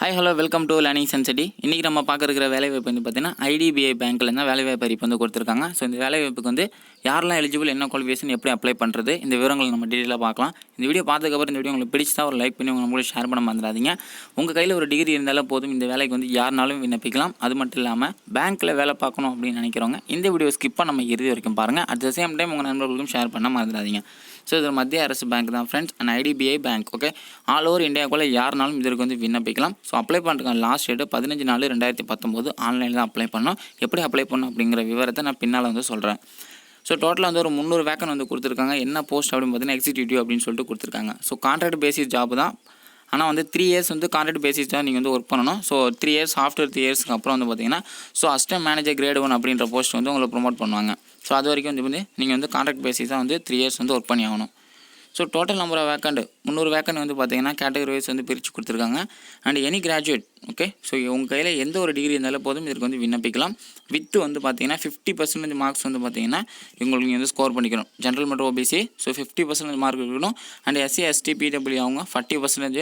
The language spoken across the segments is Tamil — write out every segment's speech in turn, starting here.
Hi hello welcome to learning Sensity இன்றைக்கி நம்ம பார்க்க இருக்கிற வேலைவாய்ப்பு வந்து பார்த்தீங்கன்னா ஐடிபிஐ பேங்க்கில் தான் வேலைவாய்ப்பு அறிப்பு வந்து கொடுத்துருக்காங்க. ஸோ இந்த வேலைவாய்ப்புக்கு வந்து யாரெல்லாம் எலிஜிபிள் என்ன குவாலிஃபிகேஷன் எப்படி அப்ளை பண்ணுறது இந்த விவரங்களை நம்ம டீட்டெயிலாக பார்க்கலாம். இந்த வீடியோ பார்த்ததுக்கப்புறம் இந்த வீடியோ உங்களுக்கு பிடிச்சா ஒரு லைக் பண்ணி உங்களை ஷேர் பண்ண மறந்துடாதீங்க. உங்கள் கையில் ஒரு டிகிரி இருந்தாலும் போதும். இந்த வேலைக்கு வந்து யாருனாலும் விண்ணப்பிக்கலாம். அது மட்டும் இல்லாமல் பேங்க்கில் வேலை பார்க்கணும் அப்படின்னு நினைக்கிறவங்க இந்த வீடியோ ஸ்கிப்பாக நம்ம இறுதி வரைக்கும் பாருங்கள் அட் த சேம் டைம் உங்கள் நண்பர்களுக்கும் ஷேர் பண்ண மறந்துடாதீங்க. ஸோ இது மத்திய அரசு பேங்க் தான் friends and IDBI bank okay all over இந்தியாவுக்குள்ளே யாருனாலும் இதற்கு வந்து விண்ணப்பிக்கலாம். ஸோ அப்ளை பண்ணுறதுக்கு லாஸ்ட் டேட்டு பதினஞ்சு நாலு ரெண்டாயிரத்தி பத்தொம்போது ஆன்லைனில் தான் அப்ளை பண்ணோம். எப்படி அப்ளை பண்ணணும் அப்படிங்கிற விவரத்தை நான் பின்னால் வந்து சொல்கிறேன் ஸோ டோட்டலாக வந்து ஒரு முந்நூறு வேக்கன் வந்து கொடுத்துருக்காங்க. என்ன போஸ்ட் அப்படின்னு பார்த்தீங்கன்னா எக்ஸிக்யூட்டிவ் அப்படின்னு சொல்லிட்டு கொடுத்துருக்காங்க. ஸோ கான்ட்ராக்ட் பேசிஸ் ஜாப் தான். ஆனால் வந்து த்ரீ இயர்ஸ் வந்து கான்ட்ராக்ட் பேசிஸ் தான் நீங்கள் வந்து ஒர்க் பண்ணணும். So three years after three இயர்ஸ்க்கு அப்புறம் வந்து பார்த்தீங்கன்னா so assistant manager grade one அப்படின்ற போஸ்ட் வந்து உங்களை ப்ரொமோட் பண்ணுவாங்க. ஸோ அது வரைக்கும் வந்து வந்து நீங்கள் வந்து கான்ட்ராக்ட் பேசிஸ் தான் வந்து த்ரீ இயர்ஸ் வந்து ஒர்க் பண்ணி ஆகணும். So total number of vacant முந்நூறு வேக்கன் வந்து பார்த்தீங்கன்னா கேட்டகரி வைஸ் வந்து பிரித்து கொடுத்துருக்காங்க. And any graduate okay so உங்கள் கையில் எந்த ஒரு டிகிரி இருந்தாலும் போதும் இதற்கு வந்து விண்ணப்பிக்கலாம். வித்து வந்து பார்த்தீங்கன்னா ஃபிஃப்டி பர்சன்டேஜ் மார்க்ஸ் வந்து பார்த்தீங்கன்னா உங்களுக்கு வந்து ஸ்கோர் பண்ணிக்கணும். ஜென்ரல் மற்றும் OBC so fifty percentage mark இருக்கணும். அண்ட் எஸ்சி எஸ்டி பிடபிள்யூ அவங்க ஃபார்ட்டி பர்சன்டேஜ்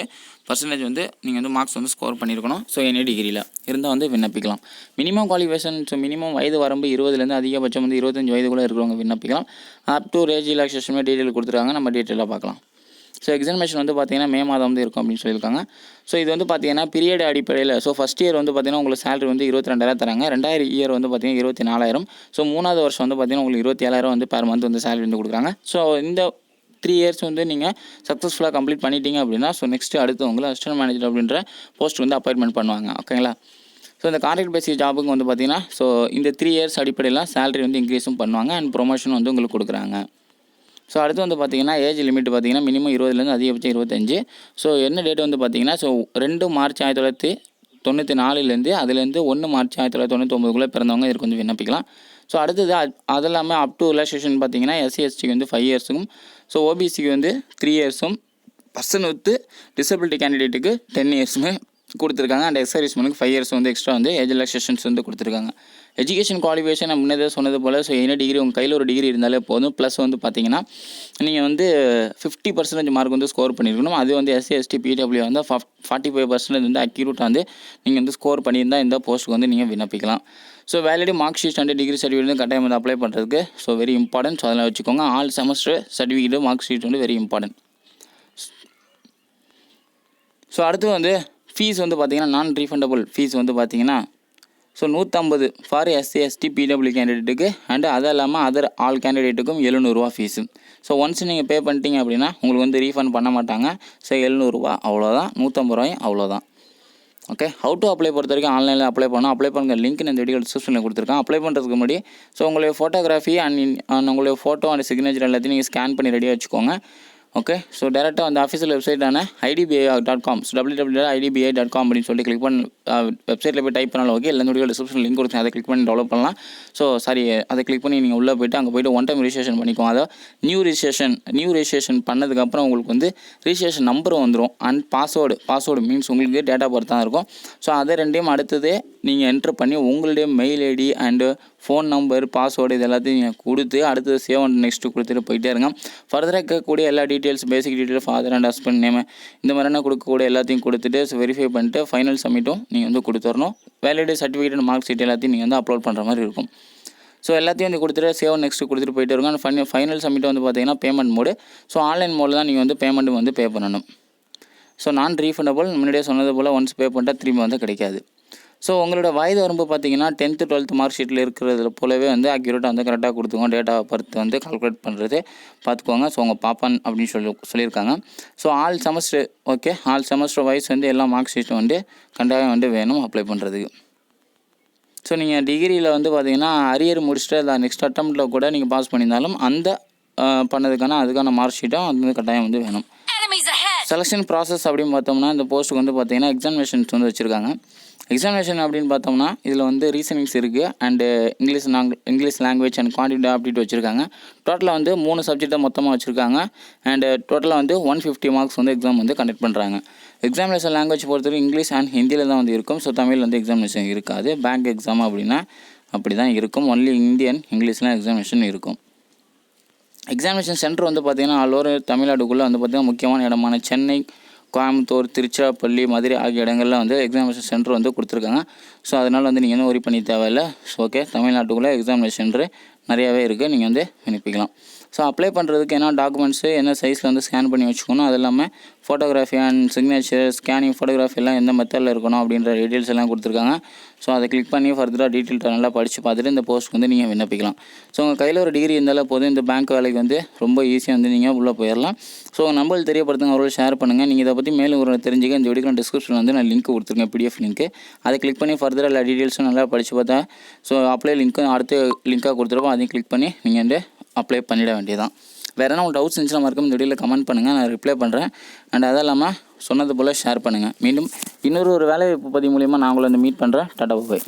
பர்சன்டேஜ் வந்து நீங்கள் வந்து மார்க்ஸ் வந்து ஸ்கோர் பண்ணியிருக்கணும் ஸோ எனி டிகிரியில் இருந்தால் வந்து விண்ணப்பிக்கலாம். மினிமம் குவாலிஃபிகேஷன் ஸோ மினிமம் வயது வரம்பு இருபதுலேருந்து அதிகபட்சம் வந்து இருபத்தஞ்சு வயதுக்குள்ளே இருக்கிறவங்க விண்ணப்பிக்கலாம். Up to age relaxation detail கொடுத்துருக்காங்க. நம்ம டீட்டெயிலாக பார்க்கலாம். ஸோ எக்ஸாமினேஷன் வந்து பார்த்தீங்கன்னா மே மாதம் வந்து இருக்கும் அப்படின்னு சொல்லியிருக்காங்க. ஸோ இது வந்து பார்த்தீங்கன்னா பீரியட் அடிப்படையில் ஸோ ஃபஸ்ட் இயர் வந்து பார்த்தீங்கன்னா உங்களுக்கு சேலரி வந்து இருபத்தி ரெண்டாயிரம் தராங்க. ரெண்டாயிரம் இயர் வந்து பார்த்தீங்கன்னா இருபத்தி நாலாயிரம் ஸோ மூணாவது வருஷம் வந்து பார்த்தீங்கன்னா உங்களுக்கு இருபத்தி ஏழாயிரம் வந்து பேர் மந்த் வந்து சேலரி வந்து கொடுக்குறாங்க. ஸோ இந்த த்ரீ இயர்ஸ் வந்து நீங்கள் சக்ஸஸ்ஃபுல்லாக கம்ப்ளீட் பண்ணிட்டீங்க அப்படின்னா ஸோ நெக்ஸ்ட்டு அடுத்து உங்களை அசிஸ்டன்ட் மேனேஜர் அப்படின்ற போஸ்ட் வந்து அப்பாயின்மெண்ட் பண்ணுவாங்க. ஓகேங்களா ஸோ இந்த கான்ட்ராக்ட் பேசிக் ஜாபுக்கு வந்து பார்த்தீங்கன்னா ஸோ இந்த த்ரீ இயர்ஸ் அடிப்படையில் சேலரி வந்து இன்க்ரீஸும் பண்ணுவாங்க அண்ட் ப்ரொமோஷன் வந்து உங்களுக்கு கொடுக்குறாங்க. ஸோ அடுத்து வந்து பார்த்தீங்கன்னா ஏஜ் லிமிட் பார்த்தீங்கன்னா மினிமம் இருபதுலேருந்து அதிகபட்சம் இருபத்தஞ்சு. ஸோ என்ன டேட் வந்து பார்த்தீங்கன்னா ஸோ ரெண்டு மார்ச் ஆயிரத்தி தொள்ளாயிரத்தி தொண்ணூற்றி நாலுலேருந்து அதுலேருந்து ஒன்று மார்ச் ஆயிரத்தி தொள்ளாயிரத்தி தொண்ணூற்றி ஒம்பதுக்குள்ளே பிறந்தவங்க இதுக்கு வந்து விண்ணப்பிக்கலாம். ஸோ அடுத்தது அது அது இல்லாமல் அப் டு ரிலாக்ஸேஷன் பார்த்தீங்கன்னா எஸ்சி எஸ்டிக்கு வந்து ஃபைவ் இயர்ஸுக்கும் ஸோ ஓபிசிக்கு வந்து த்ரீ இயர்ஸும் பர்சன் வித்து டிசபிலிட்டி கேண்டிடேட்டுக்கு டென் இயர்ஸுமே கொடுத்துருக்காங்க. அண்ட் எக்ஸர்வீஸ்மனுக்கு ஃபைவ் இயர்ஸ் வந்து எக்ஸ்ட்ரா வந்து ஏஜ் ரிலாக்ஸேஷன்ஸ் வந்து கொடுத்துருக்காங்க. எஜுகேஷன் குவாலிஃபிகேஷன் நான் முன்னதே சொன்னது போல் ஸோ என்ன டிகிரி உங்கள் கையில் ஒரு டிகிரி இருந்தாலே போதும். ப்ளஸ் வந்து பார்த்தீங்கன்னா நீங்கள் வந்து ஃபிஃப்டி பர்சன்டேஜ் மார்க் வந்து ஸ்கோர் பண்ணியிருக்கணும் அது வந்து எஸ்சி எஸ்டி பிடபிள்யூ வந்து ஃபார்ட்டி ஃபைவ் பர்சன்டேஜ் வந்து அக்யூரேட்டாக வந்து நீங்கள் வந்து ஸ்கோர் பண்ணியிருந்தால் இந்த போஸ்ட்டுக்கு வந்து நீங்கள் விண்ணப்பிக்கலாம். So valid mark sheet and degree certificate வந்து கட்டாயம் வந்து அப்ளை பண்ணுறதுக்கு ஸோ வெரி இம்பார்ட்டன்ட் ஸோ அதெல்லாம் வச்சுக்கோங்க. All semester certificate mark sheet வந்து வெரி இம்பார்ட்டன்ட் ஸோ அடுத்து வந்து ஃபீஸ் வந்து பார்த்தீங்கன்னா நான் ரீஃபண்டபுள் ஃபீஸ் வந்து பார்த்தீங்கன்னா ஸோ நூற்றம்பது ஃபார் எஸ்சி எஸ்டி பிடபிள்யூ கேண்டிடேட்டுக்கு அண்டு அது இல்லாமல் அதர் ஆல் கேண்டிடேட்டுக்கும் எழுநூறுவா ஃபீஸு ஸோ ஒன்ஸ் நீங்கள் பே பண்ணிட்டீங்க அப்படின்னா உங்களுக்கு வந்து ரீஃபண்ட் பண்ண மாட்டாங்க. ஸோ எழுநூறுவா அவ்வளோதான் நூற்றம்பது ரூபாயும் அவ்வளோதான் ஓகே ஹவு டு அப்ளை பொறுத்த வரைக்கும் ஆன்லைனில் அப்ளை பண்ணோம் அப்ளை பண்ணுற லிங்க் இந்த வீடியோ டிஸ்கிரிப்ஷனில் கொடுத்துருக்கேன். அப்ளை பண்ணுறதுக்கு முன்னாடி ஸோ உங்களுடைய ஃபோட்டோகிராஃபி அண்ட் அண்ட் உங்களுடைய ஃபோட்டோ அண்ட் சிக்னேச்சர் எல்லாத்தையும் நீங்கள் ஸ்கேன் பண்ணி ரெடியாக வச்சுக்கோங்க. ஓகே ஸோ டேரெக்டாக அந்த official வெப்சைட்டான IDBI dot com so W W IDBI dot com அப்படின்னு சொல்லி கிளிக் பண்ணி வெப்சைட்டில் போய் டைப் பண்ணாலும் ஓகே இல்லை வீடியோ டிஸ்கிரிப்ஷன் லிங்க் கொடுத்து அதை கிளிக் பண்ணி டெவலப் பண்ணலாம். ஸோ சாரி அதை கிளிக் பண்ணி நீங்கள் உள்ளே போயிட்டு அங்கே போயிட்டு ஒன் டைம் ரிஜிஸ்ட்ரேஷன் பண்ணிக்கோங்க. அதை நியூ ரிஜிஸ்ட்ரேஷன் நியூ ரிஜிஸ்ட்ரேஷன் பண்ணதுக்கப்புறம் உங்களுக்கு வந்து ரிஜிஸ்ட்ரேஷன் நம்பர் வந்துடும் அண்ட் பாஸ்வேர்டு பாஸ்வேர்டு மீன்ஸ் உங்களுக்கு டேட்டா பர்த் தான் இருக்கும். ஸோ அதை ரெண்டையும் அடுத்தது நீங்கள் என்ட்ரு பண்ணி உங்களுடைய mail ID and phone number password இது எல்லாத்தையும் நீங்கள் கொடுத்து அடுத்தது சேவ் அண்ட் நெக்ஸ்ட்டு கொடுத்துட்டு போயிட்டே இருங்க. ஃபர்தராக கேட்கக்கூடிய எல்லா details basic detail father and husband name இந்த மாதிரியான கொடுக்கக்கூடிய எல்லாத்தையும் கொடுத்துட்டு வெரிஃபை பண்ணிட்டு ஃபைனல் சப்மிட்டும் நீங்கள் வந்து கொடுத்துடணும். வேலிடே சர்டிஃபிகேட் மார்க் ஷீட் எல்லாத்தையும் நீங்கள் வந்து அப்லோட் பண்ணுற மாதிரி இருக்கும். ஸோ எல்லாத்தையும் வந்து கொடுத்துட்டு சேவ் நெக்ஸ்ட்டு கொடுத்துட்டு போயிட்டு இருங்க. ஃபைன் ஃபைனல் சப்மிட் வந்து பார்த்தீங்கன்னா பேமெண்ட் மோடு ஸோ ஆன்லைன் மோடில் தான் நீங்கள் வந்து பேமெண்ட் வந்து பே பண்ணணும். ஸோ நான் ரீஃபண்டபுள் முன்னாடியே சொன்னது போல் ஒன்ஸ் பே பண்ணிட்டால் திரும்பி வந்து கிடைக்காது. ஸோ உங்களோட வயது வரம்பு பார்த்தீங்கன்னா டென்த்து டுவெல்த்து மார்க் ஷீட்டில் இருக்கிறதுல போலவே வந்து அக்யூரேட்டாக வந்து கரெக்டாக கொடுத்துக்கோங்க. டேட்டா பர்த் வந்து கால்குலேட் பண்ணுறது பார்த்துக்கோங்க. ஸோ உங்கள் பாப்பான் அப்படின்னு சொல்லி சொல்லியிருக்காங்க. So all semester okay all semester wise வந்து எல்லா மார்க் ஷீட்டும் வந்து கண்டாயம் வந்து வேணும் அப்ளை பண்ணுறதுக்கு ஸோ நீங்கள் டிகிரியில் வந்து பார்த்தீங்கன்னா அரியர் முடிச்சுட்டு அதை நெக்ஸ்ட் அட்டம்ப்டில் கூட நீங்கள் பாஸ் பண்ணியிருந்தாலும் அந்த பண்ணதுக்கான அதுக்கான மார்க் ஷீட்டும் அது வந்து கட்டாயம் வந்து வேணும்! செலெக்ஷன் ப்ராசஸ் அப்படின்னு பார்த்தோம்னா இந்த போஸ்ட்டுக்கு வந்து பார்த்தீங்கன்னா எக்ஸாமினேஷன்ஸ் வந்து வச்சுருக்காங்க. எக்ஸாமினேஷன் அப்படின்னு பார்த்தோம்னா இதில் வந்து ரீசனிங்ஸ் இருக்குது and English long English language and quantity aptitude வச்சுருக்காங்க. டோட்டலாக வந்து மூணு சப்ஜெக்டை மொத்தமாக வச்சுருக்காங்க. அண்டு டோட்டலாக வந்து ஒன் ஃபிஃப்டி மார்க்ஸ் வந்து எக்ஸாம் வந்து கண்டக்ட் பண்ணுறாங்க எக்ஸாமினேஷன் லாங்குவேஜ் பொறுத்தவரைக்கும் இங்கிலீஷ் அண்ட் ஹிந்தியில் தான் வந்து இருக்கும். ஸோ தமிழ் வந்து எக்ஸாமினேஷன் இருக்காது. பேங்க் எக்ஸாம் அப்படின்னா அப்படி தான் இருக்கும் ஒன்லி இந்தியன் இங்கிலீஷ்லாம் எக்ஸாமினேஷன் இருக்கும். எக்ஸாமினேஷன் சென்டர் வந்து பார்த்திங்கன்னா ஆல் ஓவர் தமிழ்நாடுக்குள்ளே வந்து பார்த்திங்கன்னா முக்கியமான இடமான சென்னை கோயம்புத்தூர் திருச்சிராப்பள்ளி மதுரை ஆகிய இடங்களில் வந்து எக்ஸாமினேஷன் சென்டர் வந்து கொடுத்துருக்காங்க. ஸோ அதனால் வந்து நீங்கள் வந்து ஒரி பண்ணி தேவையில்ல. ஸோ ஓகே தமிழ்நாட்டுக்குள்ளே எக்ஸாமினேஷன் சென்டர் நிறையாவே இருக்குது நீங்கள் வந்து விண்ணப்பிக்கலாம். ஸோ அப்ளை பண்ணுறதுக்கு என்ன டாக்குமெண்ட்ஸு என்ன சைஸில் வந்து ஸ்கேன் பண்ணி வச்சுக்கணும் அது இல்லாமல் photography and signature scanning photography எல்லாம் எந்த மெத்தடில் இருக்கணும் அப்படின்ற டீட்டெயில்ஸ் எல்லாம் கொடுத்துருக்காங்க. ஸோ அதை கிளிக் பண்ணி ஃபர்தராக டீட்டெயில் நல்லா படித்து பார்த்துட்டு இந்த போஸ்ட் வந்து நீங்கள் விண்ணப்பிக்கலாம். ஸோ உங்கள் கையில் ஒரு டிகிரி இருந்தாலும் போதும். இந்த பேங்க் வேலைக்கு வந்து ரொம்ப ஈஸியாக வந்து நீங்கள் உள்ளே போயிடலாம் ஸோ உங்கள் நம்பர் தெரியப்படுத்துங்க. அவரோட ஷேர் பண்ணுங்கள் நீங்கள் இதை பற்றி மேலும் ஒரு தெரிஞ்சுக்க இந்த வீடியோ டிஸ்கிரிப்ஷனில் வந்து நான் லிங்க் கொடுத்துருக்கேன் பிடிஎஃப் லிங்க்கு அதை கிளிக் பண்ணி ஃபர்தராக எல்லா டீட்டெயில்ஸும் நல்லா படித்து பார்த்தா ஸோ அப்ளை லிங்க்கும் அடுத்த லிங்க்காக கொடுத்துருப்போம் அதையும் கிளிக் பண்ணி நீங்கள் வந்து அப்ளை பண்ணிட வேண்டியதான் வேறு என்ன உங்களுக்கு டவுட்ஸ் இருந்துச்சுன்னா மறக்காம இந்த வீடியோவில் கமெண்ட் பண்ணுங்கள் நான் ரிப்ளை பண்ணுறேன் அண்ட் அதெல்லாம் இல்லாமல் சொன்னது போல் ஷேர் பண்ணுங்கள் மீண்டும் இன்னொரு ஒரு வேலைவாய்ப்பு பதிவு மூலியமாக நான் உங்களை வந்து மீட் பண்ணுறேன் டாடா பாய்